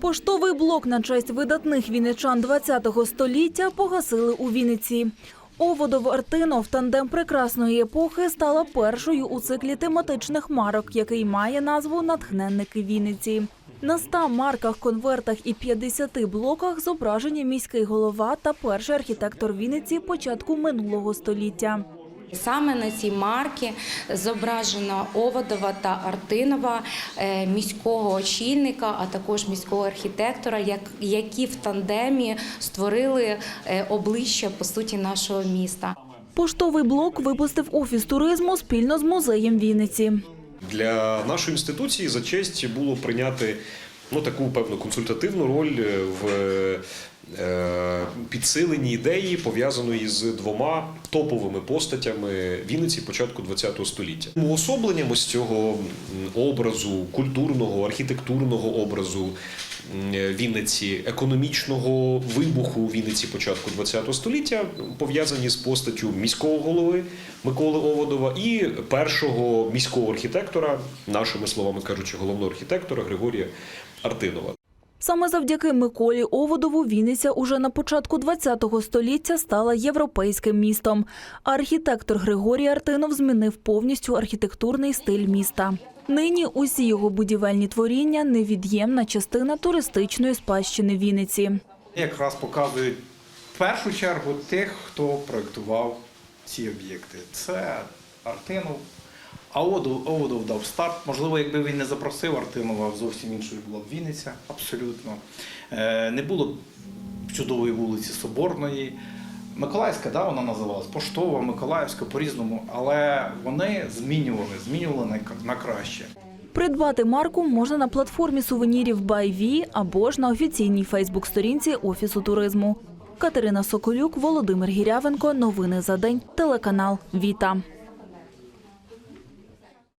Поштовий блок на честь видатних вінничан ХХ століття погасили у Вінниці. Оводов Артинов тандем прекрасної епохи стала першою у циклі тематичних марок, який має назву Натхненники Вінниці. На 100 марках, конвертах і 50 блоках зображені міський голова та перший архітектор Вінниці початку минулого століття. Саме на цій марці зображено Оводова та Артинова, е, міського очільника, а також міського архітектора, які в тандемі створили е, обличчя по суті нашого міста. Поштовий блок випустив офіс туризму спільно з музеєм Вінниці. Для нашої інституції за честь було прийняти ну, таку певну консультативну роль в підсиленні ідеї, пов'язаної з двома топовими постатями Вінниці початку ХХ століття. Уособленням ось цього образу, культурного, архітектурного образу Вінниці, економічного вибуху Вінниці початку ХХ століття пов'язані з постаттю міського голови Миколи Оводова і першого міського архітектора, нашими словами кажучи, головного архітектора Григорія Артинова. Саме завдяки Миколі Оводову Вінниця уже на початку ХХ століття стала європейським містом. Архітектор Григорій Артинов змінив повністю архітектурний стиль міста. Нині усі його будівельні творіння невід'ємна частина туристичної спадщини Вінниці. якраз показують в першу чергу тих, хто проєктував ці об'єкти. Це Артинов. А Оводов, Оводов дав старт. Можливо, якби він не запросив Артинова, зовсім іншою була б Вінниця, абсолютно. Е, Не було б чудової вулиці Соборної. Миколаївська, да, вона називалась Поштова, Миколаївська по-різному, але вони змінювали, змінювали на краще. Придбати марку можна на платформі сувенірів BuyV або ж на офіційній Фейсбук-сторінці Офісу туризму. Катерина Соколюк, Володимир Гірявенко. Новини за день. Телеканал Віта.